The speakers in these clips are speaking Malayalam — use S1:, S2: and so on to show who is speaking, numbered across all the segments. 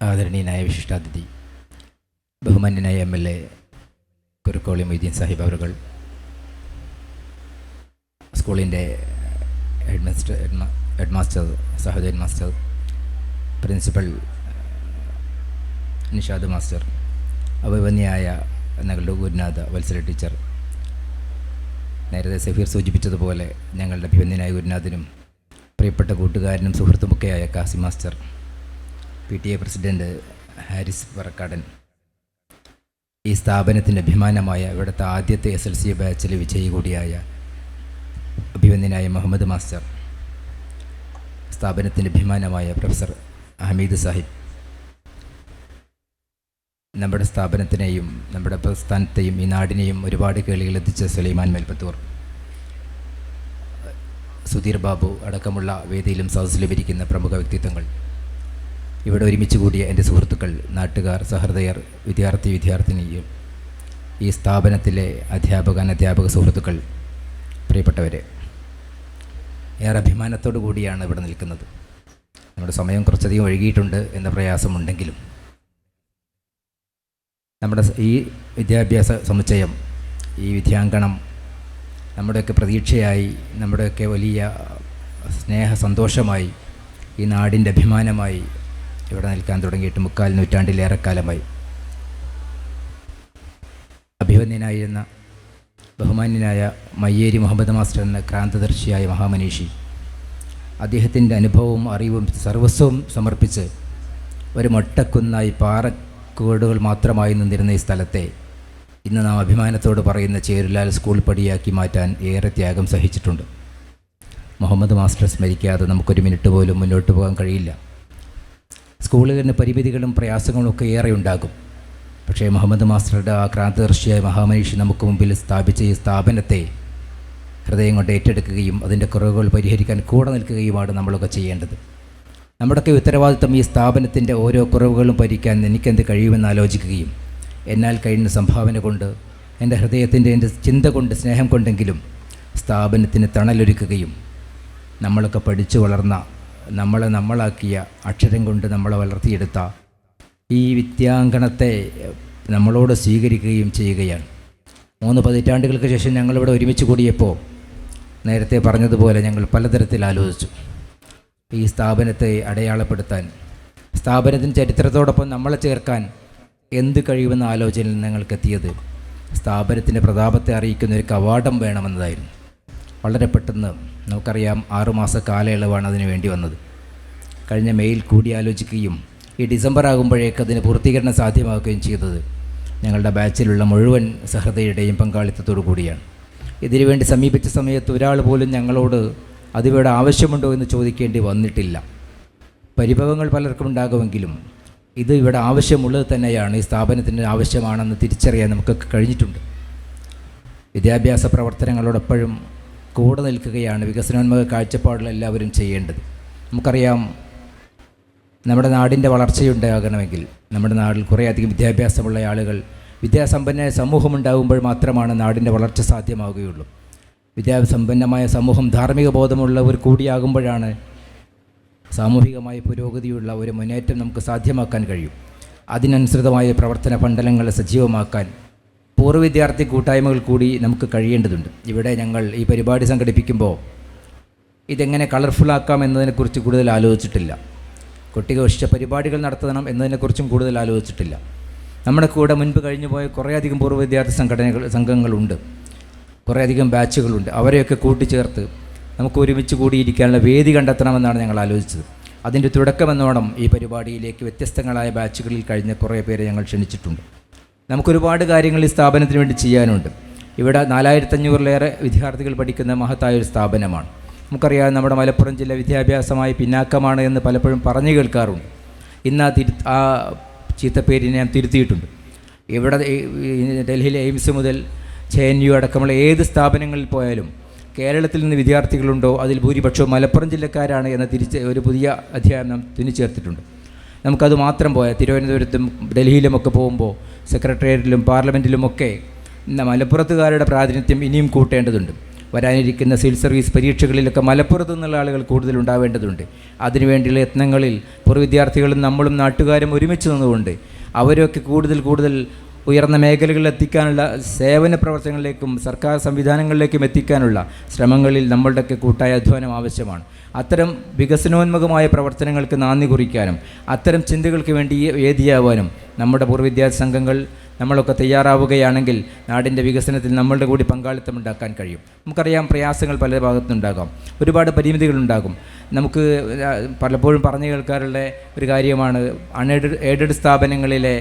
S1: ആദരണീയനായ വിശിഷ്ടാതിഥി ബഹുമാന്യനായ M L A Kurukkoli Moideen Sahib അവറുകൾ സ്കൂളിന്റെ ഹെഡ് മാസ്റ്റർ ഹെഡ് മാസ്റ്റർ സഹോദരൻ മാസ്റ്റർ പ്രിൻസിപ്പൽ നിഷാദ് മാസ്റ്റർ അഭിമന്യായ ഞങ്ങളുടെ ഗുരുനാഥ വത്സല ടീച്ചർ നേരത്തെ സഫീർ സൂചിപ്പിച്ചതുപോലെ ഞങ്ങളുടെ അഭിമന്യനായ ഗുരുനാഥനും പ്രിയപ്പെട്ട കൂട്ടുകാരനും സുഹൃത്തുമൊക്കെയായ Kasi master P T A president Haris Parakkadan ഈ സ്ഥാപനത്തിന്റെ അഭിമാനമായ ഇവിടുത്തെ ആദ്യത്തെ എസ് എൽ സി ബാച്ചിലെ വിജയി കൂടിയായ അഭിമന്യനായ മുഹമ്മദ് മാസ്റ്റർ സ്ഥാപനത്തിന്റെ അഭിമാനമായ പ്രൊഫസർ ഹമീദ് സാഹിബ് നമ്മുടെ സ്ഥാപനത്തിനെയും നമ്മുടെ പ്രസ്ഥാനത്തെയും ഈ നാടിനെയും ഒരുപാട് കേളികളെത്തിച്ച സുലൈമാൻ മേൽപ്പത്തൂർ സുധീർ ബാബു അടക്കമുള്ള വേദിയിലും സദസ്സിലും ഇരിക്കുന്ന പ്രമുഖ വ്യക്തിത്വങ്ങൾ. ഇവിടെ ഒരുമിച്ച് കൂടിയ എന്റെ സുഹൃത്തുക്കൾ നാട്ടുകാർ സഹൃദയർ വിദ്യാർത്ഥി വിദ്യാർത്ഥിനിയും ഈ സ്ഥാപനത്തിലെ അധ്യാപക അനധ്യാപക സുഹൃത്തുക്കൾ പ്രിയപ്പെട്ടവരെ ഏറെ അഭിമാനത്തോടു കൂടിയാണ് ഇവിടെ നിൽക്കുന്നത്. നമ്മുടെ സമയം കുറച്ചധികം ഒഴുകിയിട്ടുണ്ട് എന്ന പ്രയാസമുണ്ടെങ്കിലും നമ്മുടെ ഈ വിദ്യാഭ്യാസ സമുച്ചയം ഈ വിദ്യാങ്കണം നമ്മുടെയൊക്കെ പ്രതീക്ഷയായി നമ്മുടെയൊക്കെ വലിയ സ്നേഹ സന്തോഷമായി ഈ നാടിന്റെ അഭിമാനമായി ഇവിടെ നിൽക്കാൻ തുടങ്ങിയിട്ട് മുക്കാൽ നൂറ്റാണ്ടിലേറെ കാലമായി അഭിമന്യനായിരുന്ന ബഹുമാന്യനായ മയ്യേരി മുഹമ്മദ് മാസ്റ്റർ എന്ന ക്രാന്തദർശിയായ മഹാമനീഷി അദ്ദേഹത്തിന്റെ അനുഭവവും അറിവും സർവസ്വവും സമർപ്പിച്ച് ഒരു മൊട്ടക്കുന്നായി പാറക്കോടുകൾ മാത്രമായി നിന്നിരുന്ന ഈ സ്ഥലത്തെ ഇന്ന് നാം അഭിമാനത്തോട് പറയുന്ന ചേരുലാൽ സ്കൂൾ പടിയാക്കി മാറ്റാൻ ഏറെ ത്യാഗം സഹിച്ചിട്ടുണ്ട്. മുഹമ്മദ് മാസ്റ്റർ സ്മരിക്കാതെ നമുക്കൊരു മിനിറ്റ് പോലും മുന്നോട്ട് പോകാൻ കഴിയില്ല. സ്കൂളുകളിന് പരിമിതികളും പ്രയാസങ്ങളും ഒക്കെ ഏറെ ഉണ്ടാകും. പക്ഷേ മുഹമ്മദ് മാസ്റ്ററുടെ ആ ക്രാന്തദർശിയായ മഹാമനീഷി നമുക്ക് മുമ്പിൽ സ്ഥാപിച്ച ഈ സ്ഥാപനത്തെ ഹൃദയം കൊണ്ട് ഏറ്റെടുക്കുകയും അതിന്റെ കുറവുകൾ പരിഹരിക്കാൻ കൂടെ നിൽക്കുകയുമാണ് നമ്മളൊക്കെ ചെയ്യേണ്ടത്. നമ്മുടെയൊക്കെ ഉത്തരവാദിത്തം ഈ സ്ഥാപനത്തിന്റെ ഓരോ കുറവുകളും പരിഹരിക്കാൻ എനിക്കെന്ത് കഴിയുമെന്ന് ആലോചിക്കുകയും എന്നാൽ കഴിയുന്ന സംഭാവന കൊണ്ട് എന്റെ ഹൃദയത്തിന്റെ എന്റെ ചിന്ത കൊണ്ട് സ്നേഹം കൊണ്ടെങ്കിലും സ്ഥാപനത്തിന് തണലൊരുക്കുകയും നമ്മളൊക്കെ പഠിച്ചു വളർന്ന നമ്മളെ നമ്മളാക്കിയ അക്ഷരം കൊണ്ട് നമ്മളെ വളർത്തിയെടുത്ത ഈ വിദ്യാങ്കണത്തെ നമ്മളോട് സ്വീകരിക്കുകയും ചെയ്യുകയാണ്. മൂന്ന് പതിറ്റാണ്ടുകൾക്ക് ശേഷം ഞങ്ങളിവിടെ ഒരുമിച്ച് കൂടിയപ്പോൾ നേരത്തെ പറഞ്ഞതുപോലെ ഞങ്ങൾ പലതരത്തിൽ ആലോചിച്ചു. ഈ സ്ഥാപനത്തെ അടയാളപ്പെടുത്താൻ സ്ഥാപനത്തിന്റെ ചരിത്രത്തോടൊപ്പം നമ്മളെ ചേർക്കാൻ എന്ത് കഴിയുമെന്ന ആലോചനയിൽ ഞങ്ങൾക്കെത്തിയത് സ്ഥാപനത്തിന്റെ പ്രതാപത്തെ അറിയിക്കുന്ന ഒരു കവാടം വേണമെന്നതായിരുന്നു. വളരെ പെട്ടെന്ന് നമുക്കറിയാം ആറുമാസ കാലയളവാണ് അതിന് വേണ്ടി വന്നത്. കഴിഞ്ഞ മെയിൽ കൂടിയാലോചിക്കുകയും ഈ ഡിസംബർ ആകുമ്പോഴേക്ക് അതിന് പൂർത്തീകരണം സാധ്യമാക്കുകയും ചെയ്തത് ഞങ്ങളുടെ ബാച്ചിലുള്ള മുഴുവൻ സഹൃദയുടെയും പങ്കാളിത്തത്തോടു കൂടിയാണ്. ഇതിനുവേണ്ടി സമീപിച്ച സമയത്ത് ഒരാൾ പോലും ഞങ്ങളോട് അതിവിടെ ആവശ്യമുണ്ടോ? എന്ന് ചോദിക്കേണ്ടി വന്നിട്ടില്ല. പരിഭവങ്ങൾ പലർക്കും ഉണ്ടാകുമെങ്കിലും ഇത് ഇവിടെ ആവശ്യമുള്ളത് തന്നെയാണ് ഈ സ്ഥാപനത്തിന് ആവശ്യമാണെന്ന് തിരിച്ചറിയാൻ നമുക്കൊക്കെ കഴിഞ്ഞിട്ടുണ്ട്. വിദ്യാഭ്യാസ പ്രവർത്തനങ്ങളോടൊപ്പോഴും കൂടെ നിൽക്കുകയാണ് വികസനോന്മുഖ കാഴ്ചപ്പാടിൽ എല്ലാവരും ചെയ്യേണ്ടത്. നമുക്കറിയാം നമ്മുടെ നാടിന്റെ വളർച്ചയുണ്ടാകണമെങ്കിൽ നമ്മുടെ നാട്ടിൽ കുറേയധികം വിദ്യാഭ്യാസമുള്ള ആളുകൾ വിദ്യാസമ്പന്നമായ സമൂഹം ഉണ്ടാകുമ്പോൾ മാത്രമാണ് നാടിന്റെ വളർച്ച സാധ്യമാവുകയുള്ളൂ. വിദ്യാസമ്പന്നമായ സമൂഹം ധാർമ്മിക ബോധമുള്ളവർ കൂടിയാകുമ്പോഴാണ് സാമൂഹികമായ പുരോഗതിയുള്ള ഒരു മുന്നേറ്റം നമുക്ക് സാധ്യമാക്കാൻ കഴിയും. അതിനനുസൃതമായ പ്രവർത്തന മണ്ഡലങ്ങളെ സജീവമാക്കാൻ പൂർവ വിദ്യാർത്ഥി കൂട്ടായ്മകൾ കൂടി നമുക്ക് കഴിയേണ്ടതുണ്ട്. ഇവിടെ ഞങ്ങൾ ഈ പരിപാടി സംഘടിപ്പിക്കുമ്പോൾ ഇതെങ്ങനെ കളർഫുള്ളാക്കാം എന്നതിനെക്കുറിച്ച് കൂടുതൽ ആലോചിച്ചിട്ടില്ല. കുട്ടികൾ ഇഷ്ട പരിപാടികൾ നടത്തണം എന്നതിനെക്കുറിച്ചും കൂടുതൽ ആലോചിച്ചിട്ടില്ല. നമ്മുടെ കൂടെ മുൻപ് കഴിഞ്ഞു പോയ കുറേയധികം പൂർവ വിദ്യാർത്ഥി സംഘടനകൾ സംഘങ്ങളുണ്ട്. കുറേയധികം ബാച്ചുകളുണ്ട്. അവരെയൊക്കെ കൂട്ടിച്ചേർത്ത് നമുക്ക് ഒരുമിച്ച് കൂടിയിരിക്കാനുള്ള വേദി കണ്ടെത്തണമെന്നാണ് ഞങ്ങൾ ആലോചിച്ചത്. അതിന്റെ തുടക്കമെന്നോണം ഈ പരിപാടിയിലേക്ക് വ്യത്യസ്തങ്ങളായ ബാച്ചുകളിൽ കഴിഞ്ഞ കുറേ പേരെ ഞങ്ങൾ ക്ഷണിച്ചിട്ടുണ്ട്. നമുക്കൊരുപാട് കാര്യങ്ങൾ ഈ സ്ഥാപനത്തിന് വേണ്ടി ചെയ്യാനുണ്ട്. ഇവിടെ നാലായിരത്തഞ്ഞൂറിലേറെ വിദ്യാർത്ഥികൾ പഠിക്കുന്ന മഹത്തായ ഒരു സ്ഥാപനമാണ്. നമുക്കറിയാം നമ്മുടെ മലപ്പുറം ജില്ല വിദ്യാഭ്യാസമായി പിന്നാക്കമാണ് എന്ന് പലപ്പോഴും പറഞ്ഞു കേൾക്കാറുണ്ട്. ഇന്ന് ആ തിരു ആ ചീത്തപ്പേരിനെ ഞാൻ തിരുത്തിയിട്ടുണ്ട്. ഇവിടെ ഡൽഹിയിലെ എയിംസ് മുതൽ ജെ എൻ യു അടക്കമുള്ള ഏത് സ്ഥാപനങ്ങളിൽ പോയാലും കേരളത്തിൽ നിന്ന് വിദ്യാർത്ഥികളുണ്ടോ അതിൽ ഭൂരിപക്ഷവും മലപ്പുറം ജില്ലക്കാരാണ് എന്ന തിരിച്ച് ഒരു പുതിയ അധ്യായം നാം തുന്നിച്ചേർത്തിട്ടുണ്ട് നമുക്കത് മാത്രം പോയാൽ തിരുവനന്തപുരത്തും ഡൽഹിയിലുമൊക്കെ പോകുമ്പോൾ സെക്രട്ടേറിയറ്റിലും പാർലമെന്റിലുമൊക്കെ മലപ്പുറത്തുകാരുടെ പ്രാതിനിധ്യം ഇനിയും കൂട്ടേണ്ടതുണ്ട്. വരാനിരിക്കുന്ന സിവിൽ സർവീസ് പരീക്ഷകളിലൊക്കെ മലപ്പുറത്തു നിന്നുള്ള ആളുകൾ കൂടുതൽ ഉണ്ടാവേണ്ടതുണ്ട്. അതിനുവേണ്ടിയുള്ള യത്നങ്ങളിൽ പൂർവ വിദ്യാർത്ഥികളും നമ്മളും നാട്ടുകാരും ഒരുമിച്ച് നിന്നുകൊണ്ട് അവരൊക്കെ കൂടുതൽ കൂടുതൽ ഉയർന്ന മേഖലകളിൽ എത്തിക്കാനുള്ള സേവന പ്രവർത്തനങ്ങളിലേക്കും സർക്കാർ സംവിധാനങ്ങളിലേക്കും എത്തിക്കാനുള്ള ശ്രമങ്ങളിൽ നമ്മളുടെയൊക്കെ കൂട്ടായ അധ്വാനം ആവശ്യമാണ്. അത്തരം വികസനോന്മുഖമായ പ്രവർത്തനങ്ങൾക്ക് നാന്ദി കുറിക്കാനും അത്തരം ചിന്തകൾക്ക് വേണ്ടി വേദിയാവാനും നമ്മുടെ പൂർവവിദ്യാർത്ഥി സംഘങ്ങൾ നമ്മളൊക്കെ തയ്യാറാവുകയാണെങ്കിൽ നാടിന്റെ വികസനത്തിൽ നമ്മളുടെ കൂടി പങ്കാളിത്തം ഉണ്ടാക്കാൻ കഴിയും. നമുക്കറിയാം പ്രയാസങ്ങൾ പല ഭാഗത്തുനിന്നുണ്ടാകാം. ഒരുപാട് പരിമിതികളുണ്ടാകും. നമുക്ക് പലപ്പോഴും പറഞ്ഞു കേൾക്കാറുള്ള ഒരു കാര്യമാണ് അൺഎയ്ഡഡ് എയ്ഡഡ് സ്ഥാപനങ്ങളിലെ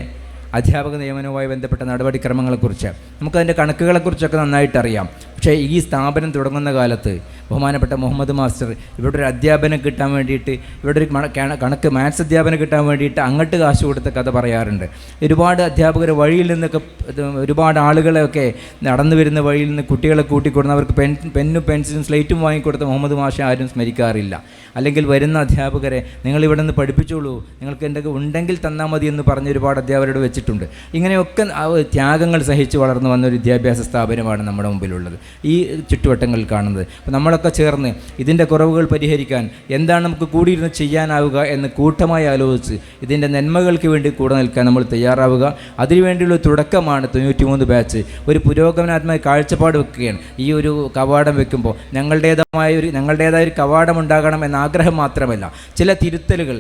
S1: അധ്യാപക നിയമനവുമായി ബന്ധപ്പെട്ട നടപടിക്രമങ്ങളെക്കുറിച്ച്. നമുക്കതിന്റെ കണക്കുകളെക്കുറിച്ചൊക്കെ നന്നായിട്ട് അറിയാം പക്ഷേ ഈ സ്ഥാപനം തുടങ്ങുന്ന കാലത്ത് ബഹുമാനപ്പെട്ട മുഹമ്മദ് മാസ്റ്റർ ഇവിടെ ഒരു അധ്യാപനം കിട്ടാൻ വേണ്ടിയിട്ട് ഇവിടെ ഒരു കണക്ക് മാത്സ് അധ്യാപനം കിട്ടാൻ വേണ്ടിയിട്ട് അങ്ങോട്ട് കാശ് കൊടുത്ത കഥ പറയാറുണ്ട്. ഒരുപാട് അധ്യാപകർ വഴിയിൽ നിന്നൊക്കെ ഒരുപാട് ആളുകളെയൊക്കെ നടന്നു വരുന്ന വഴിയിൽ നിന്ന് കുട്ടികളെ കൂട്ടിക്കൊടുന്ന് അവർക്ക് പെൻ പെന്നും പെൻസിലും സ്ലേറ്റും വാങ്ങിക്കൊടുത്ത മുഹമ്മദ് മാഷെ ആരും സ്മരിക്കാറില്ല. അല്ലെങ്കിൽ വരുന്ന അധ്യാപകരെ നിങ്ങൾ ഇവിടെ നിന്ന് പഠിപ്പിച്ചോളൂ നിങ്ങൾക്ക് എന്തൊക്കെ ഉണ്ടെങ്കിൽ തന്നാൽ മതി എന്ന് പറഞ്ഞ് ഒരുപാട് അധ്യാപകരോട് വെച്ചിട്ടുണ്ട്. ഇങ്ങനെയൊക്കെ ത്യാഗങ്ങൾ സഹിച്ച് വളർന്നു വന്ന ഒരു വിദ്യാഭ്യാസ സ്ഥാപനമാണ് നമ്മുടെ മുമ്പിലുള്ളത്. ഈ ചുറ്റുവട്ടങ്ങളിൽ കാണുന്നത്. അപ്പോൾ നമ്മളൊക്കെ ചേർന്ന് ഇതിന്റെ കുറവുകൾ പരിഹരിക്കാൻ എന്താണ് നമുക്ക് കൂടിയിരുന്ന് ചെയ്യാനാവുക എന്ന് കൂട്ടമായി ആലോചിച്ച് ഇതിന്റെ നന്മകൾക്ക് വേണ്ടി കൂടെ നിൽക്കാൻ നമ്മൾ തയ്യാറാവുക. അതിനുവേണ്ടിയുള്ള തുടക്കമാണ് തൊണ്ണൂറ്റിമൂന്ന് ബാച്ച്. ഒരു പുരോഗമനാത്മക കാഴ്ചപ്പാട് വെക്കുകയാണ്. ഈ ഒരു കവാടം വെക്കുമ്പോൾ ഞങ്ങളുടേതായ ഒരു ഞങ്ങളുടേതായ ഒരു കവാടം ഉണ്ടാകണം എന്ന ആഗ്രഹം മാത്രമല്ല ചില തിരുത്തലുകൾ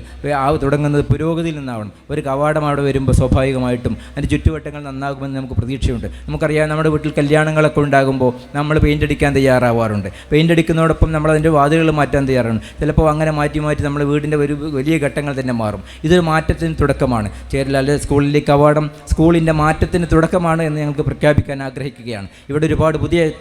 S1: തുടങ്ങുന്നത് പുരോഗതിയിൽ നിന്നാവണം. ഒരു കവാടം അവിടെ വരുമ്പോൾ സ്വാഭാവികമായിട്ടും അതിന്റെ ചുറ്റുവട്ടങ്ങൾ നന്നാകുമെന്ന് നമുക്ക് പ്രതീക്ഷയുണ്ട്. നമുക്കറിയാം നമ്മുടെ വീട്ടിൽ കല്യാണങ്ങളൊക്കെ ഉണ്ടാകുമ്പോൾ നമ്മൾ പെയിന്റ് അടിക്കാൻ തയ്യാറാവാറുണ്ട്. പെയിന്റ് അടിക്കുന്നതോടൊപ്പം നമ്മൾ അതിന്റെ വാതിലുകൾ മാറ്റാൻ തയ്യാറാണ്. ചിലപ്പോൾ അങ്ങനെ മാറ്റി മാറ്റി നമ്മൾ വീടിന്റെ ഒരു വലിയ ഘട്ടങ്ങൾ തന്നെ മാറും. ഇതൊരു മാറ്റത്തിന് തുടക്കമാണ്. ചേരലാൽ സ്കൂളിലെ കവാടം സ്കൂളിന്റെ മാറ്റത്തിന് തുടക്കമാണ് എന്ന് ഞങ്ങൾക്ക് പ്രഖ്യാപിക്കാൻ ആഗ്രഹിക്കുകയാണ്. ഇവിടെ ഒരുപാട് പുതിയ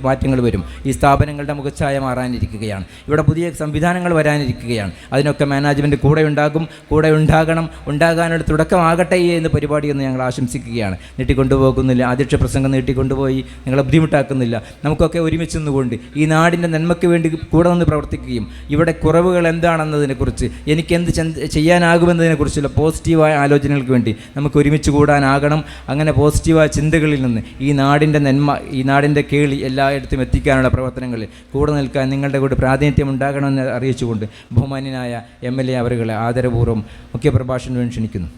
S1: മാറ്റങ്ങൾ വരും. ഈ സ്ഥാപനങ്ങളുടെ മുഖച്ഛായ മാറാനിരിക്കുകയാണ്. ഇവിടെ പുതിയ സംവിധാനങ്ങൾ വരാനിരിക്കുകയാണ്. അതിനൊക്കെ മാനേജ്മെന്റ് കൂടെ ഉണ്ടാകും. കൂടെ ഉണ്ടാകണം. ഉണ്ടാകാനുള്ള തുടക്കമാകട്ടെ എന്ന് പരിപാടി ഞങ്ങൾ ആശംസിക്കുകയാണ്. നീട്ടിക്കൊണ്ടുപോകുന്നില്ല. അധ്യക്ഷ പ്രസംഗം നീട്ടിക്കൊണ്ടുപോയി. നിങ്ങളെ ബുദ്ധിമുട്ടാക്കുന്നില്ല. നമുക്കൊക്കെ ഒരുമിച്ച് നിന്നുകൊണ്ട് ഈ നാടിന്റെ നന്മയ്ക്ക് വേണ്ടി കൂടെ നിന്ന് പ്രവർത്തിക്കുകയും ഇവിടെ കുറവുകൾ എന്താണെന്നതിനെക്കുറിച്ച് എനിക്ക് എന്ത് ചെയ്യാനാകുമെന്നതിനെക്കുറിച്ചുള്ള പോസിറ്റീവായ ആലോചനകൾക്ക് വേണ്ടി നമുക്ക് ഒരുമിച്ച് കൂടാനാകണം. അങ്ങനെ പോസിറ്റീവായ ചിന്തകളിൽ നിന്ന് ഈ നാടിന്റെ നന്മ ഈ നാടിന്റെ കേളി എല്ലായിടത്തും എത്തിക്കാനുള്ള പ്രവർത്തനങ്ങളിൽ കൂടെ നിൽക്കാൻ നിങ്ങളുടെ കൂടെ പ്രാതിനിധ്യം ഉണ്ടാകണമെന്ന് അറിയിച്ചുകൊണ്ട് ബഹുമാന്യനായ എം എൽ എ അവരുകളെ ആദരപൂർവം മുഖ്യപ്രഭാഷണം ക്ഷണിക്കുന്നു.